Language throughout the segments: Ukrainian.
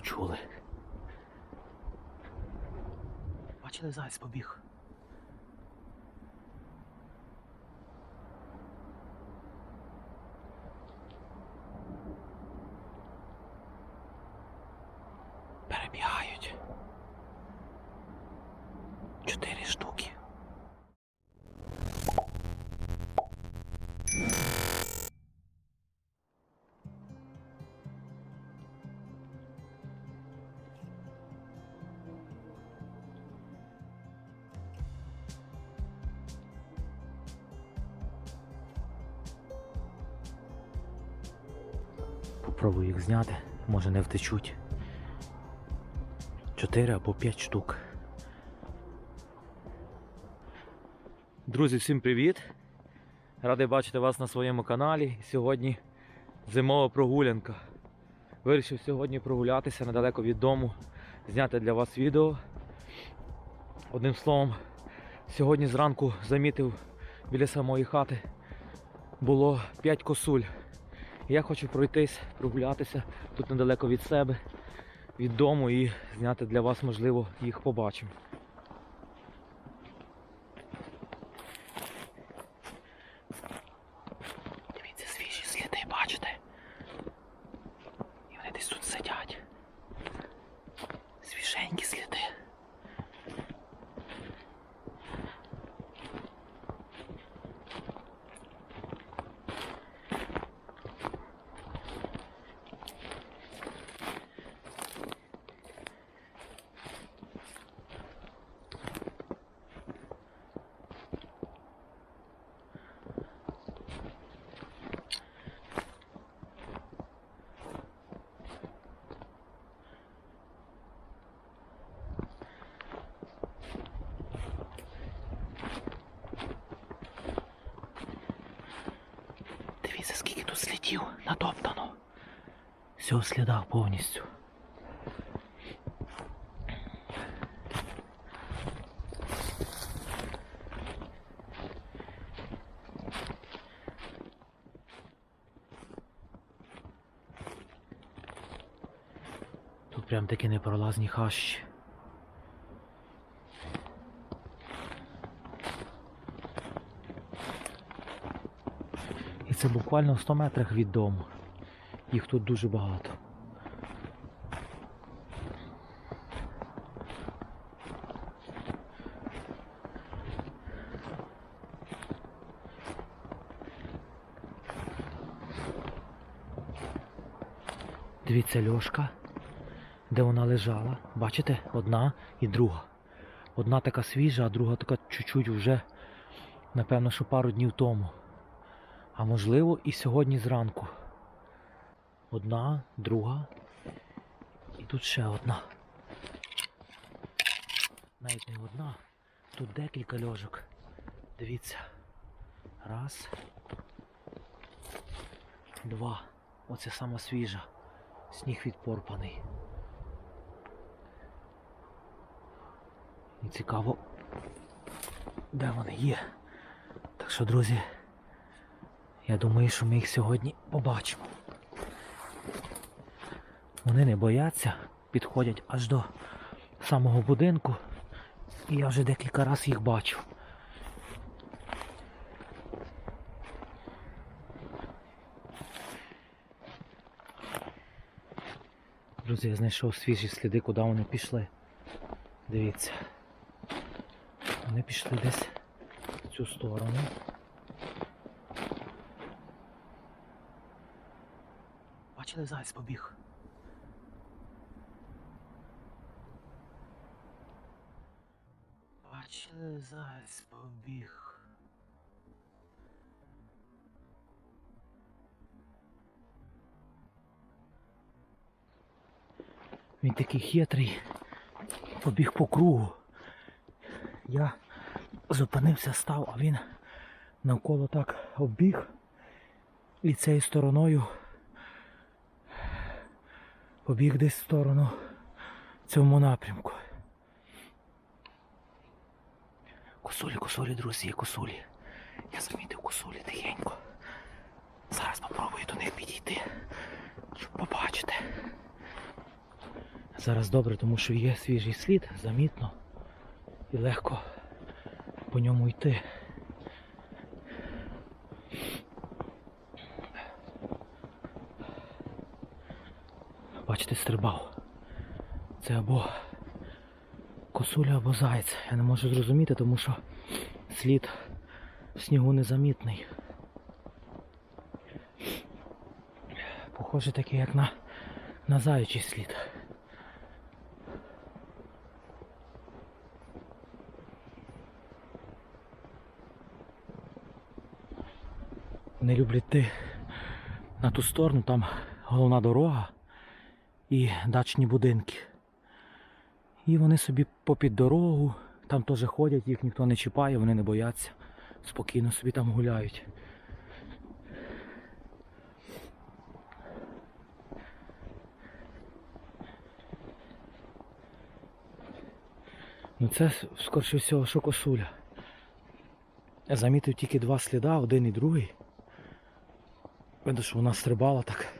почули. Бачили, заяць побіг. Перебігають. Чотири штуки. Попробую їх зняти, може не втечуть. Чотири або п'ять штук. Друзі, всім привіт! Радий бачити вас на своєму каналі. Сьогодні зимова прогулянка. Вирішив сьогодні прогулятися недалеко від дому, зняти для вас відео. Одним словом, сьогодні зранку замітив біля самої хати було 5 косуль. Я хочу пройтись, прогулятися тут недалеко від себе, від дому і зняти для вас, можливо, їх побачимо. Дивіться, свіжі сліди, бачите? І вони десь тут сидять. Свіженькі сліди. Дивіться, скільки тут слідів натоптано. Все в слідах повністю. Тут прям такі непролазні хащі. Це буквально в 100 метрах від дому. Їх тут дуже багато. Дивіться льошка, де вона лежала. Бачите? Одна і друга. Одна така свіжа, а друга така чуть-чуть вже, напевно, що пару днів тому. А можливо і сьогодні зранку. Одна, друга. І тут ще одна. Навіть не одна. Тут декілька льожок. Дивіться. Раз. Два. Оце сама свіжа. Сніг відпорпаний. І цікаво, де вони є. Так що, друзі. Я думаю, що ми їх сьогодні побачимо. Вони не бояться, підходять аж до самого будинку. І я вже декілька разів їх бачу. Друзі, я знайшов свіжі сліди, куди вони пішли. Дивіться. Вони пішли десь в цю сторону. Бачили заяць побіг. Бачили заяць побіг. Він такий хитрий. Побіг по кругу. Я зупинився, став, а він навколо так обіг і цією стороною побіг десь в сторону цьому напрямку. Косулі, косулі, друзі, косулі. Я замітив косулі тихенько. Зараз попробую до них підійти, щоб побачити. Зараз добре, тому що є свіжий слід, замітно і легко по ньому йти. Бачите, стрибав. Це або косуля, або заєць. Я не можу зрозуміти, тому що слід в снігу незамітний. Похоже такий, як на, на заячий слід. Не люблять йти на ту сторону, там головна дорога і дачні будинки. І вони собі попід дорогу, там теж ходять, їх ніхто не чіпає, вони не бояться. Спокійно собі там гуляють. Ну це скорше всього, що косуля. Я замітив тільки два сліда, один і другий. Видно, що вона стрибала так.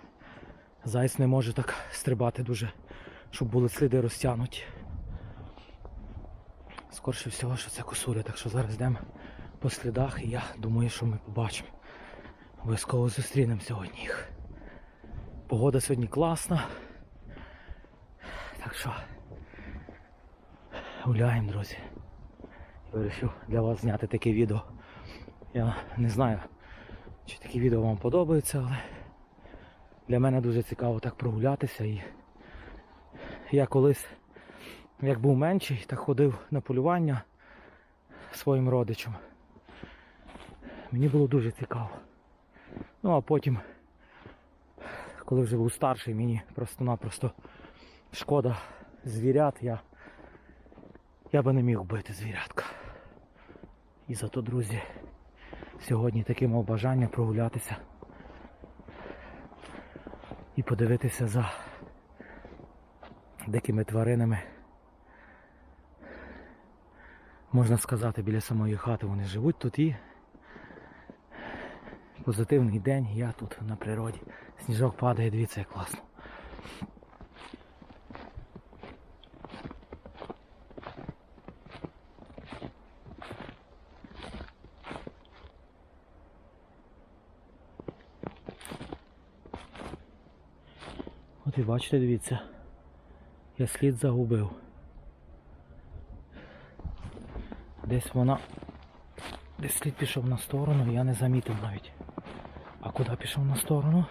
Заяць не може так стрибати дуже, щоб були сліди розтягнуті. Скорше всього, що це косуля, так що зараз йдемо по слідах і я думаю, що ми побачимо. Обов'язково зустрінемо сьогодні їх. Погода сьогодні класна. Так що гуляємо, друзі. Вирішив для вас зняти таке відео. Я не знаю, чи такі відео вам подобаються, але для мене дуже цікаво так прогулятися. І я колись, як був менший, так ходив на полювання своїм родичам. Мені було дуже цікаво. Ну а потім, коли вже був старший, мені просто-напросто шкода звірят, я, я би не міг вбити звірятка. І зато, друзі, сьогодні таке мав бажання прогулятися і подивитися за дикими тваринами. Можна сказати, біля самої хати вони живуть тут і позитивний день, я тут на природі. Сніжок падає, дивіться, як класно. І бачите, дивіться, я слід загубив. Десь вона, десь слід пішов на сторону, я не замітив навіть. А куди пішов на сторону?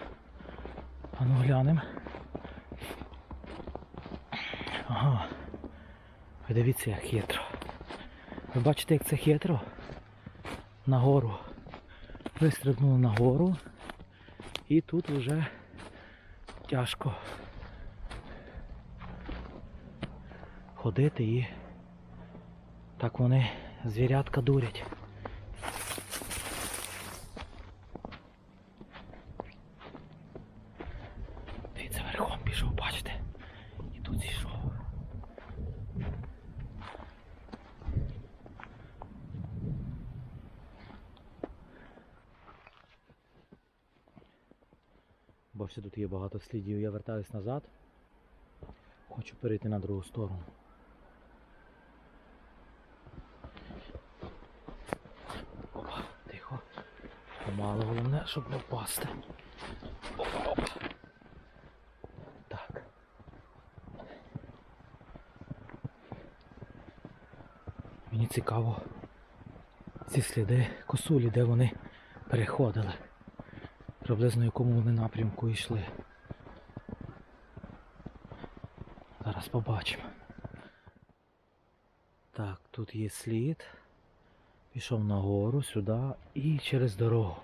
А ну глянемо. Ага. Ви дивіться, як хитро. Ви бачите, як це хитро? Нагору. Вистрибнули нагору. І тут вже тяжко ходити і так вони звірятка дурять. Дивіться, верхом пішов, бачите? І тут зійшов. Бачите, тут є багато слідів. Я вертаюсь назад. Хочу перейти на другу сторону. Помало головне, щоб не впасти. Опа, опа. Так. Мені цікаво ці сліди косулі, де вони переходили. Приблизно якому вони напрямку йшли. Зараз побачимо. Так, тут є слід. Пішов нагору, сюди і через дорогу.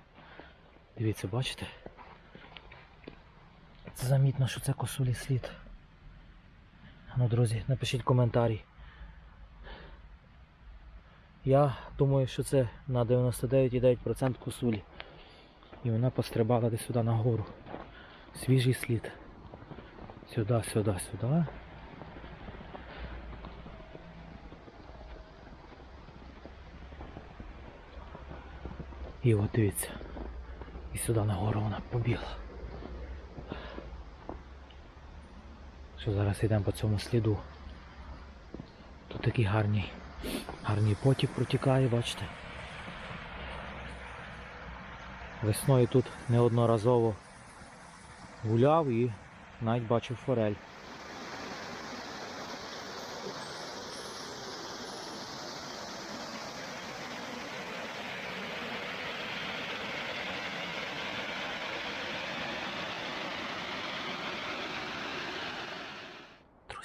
Дивіться, бачите? Це замітно, що це косулі слід. Ну, друзі, напишіть коментарі. Я думаю, що це на 99,9% косулі. І вона пострибала десь сюди нагору. Свіжий слід. Сюди, сюди, сюди. І от дивіться. І сюди нагору вона побігла. що зараз йдемо по цьому сліду. Тут такий гарний, гарний потік протікає, бачите. Весною тут неодноразово гуляв і навіть бачив форель.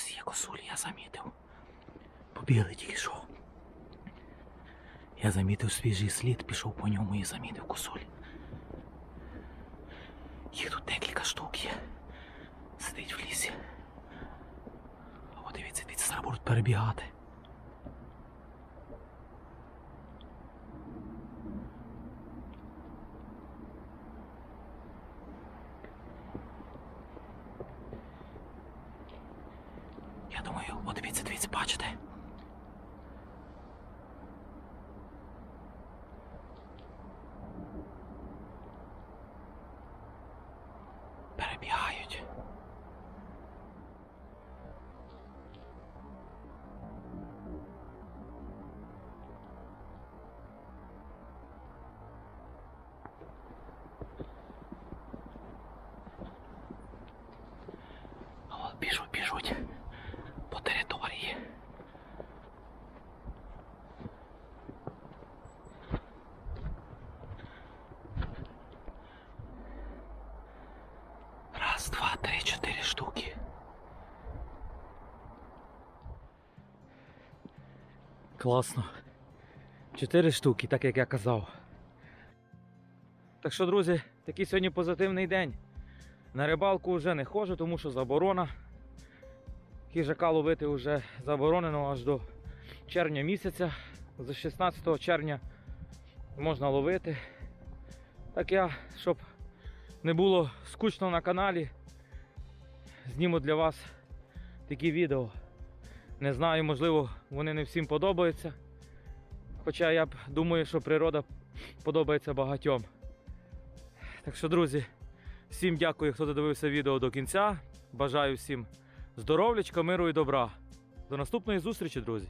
Друзі, я косулі я замітив. Побігли тільки що. Я замітив свіжий слід, пішов по ньому і замітив косуль. Їх тут декілька штук є. Сидить в лісі. О, дивіться, зараз будуть перебігати. Я думаю, о, дивіться, дивіться, бачите? Перебігають. О, біжуть, біжуть по території. Раз, два, три, чотири штуки. Класно. Чотири штуки, так як я казав. Так що, друзі, такий сьогодні позитивний день. На рибалку вже не ходжу, тому що заборона. Хижака ловити вже заборонено аж до червня місяця. З 16 червня можна ловити. Так я, щоб не було скучно на каналі, зніму для вас такі відео. Не знаю, можливо, вони не всім подобаються. Хоча я б думаю, що природа подобається багатьом. Так що, друзі, всім дякую, хто додивився відео до кінця. Бажаю всім здоров'ячка, миру і добра. До наступної зустрічі, друзі!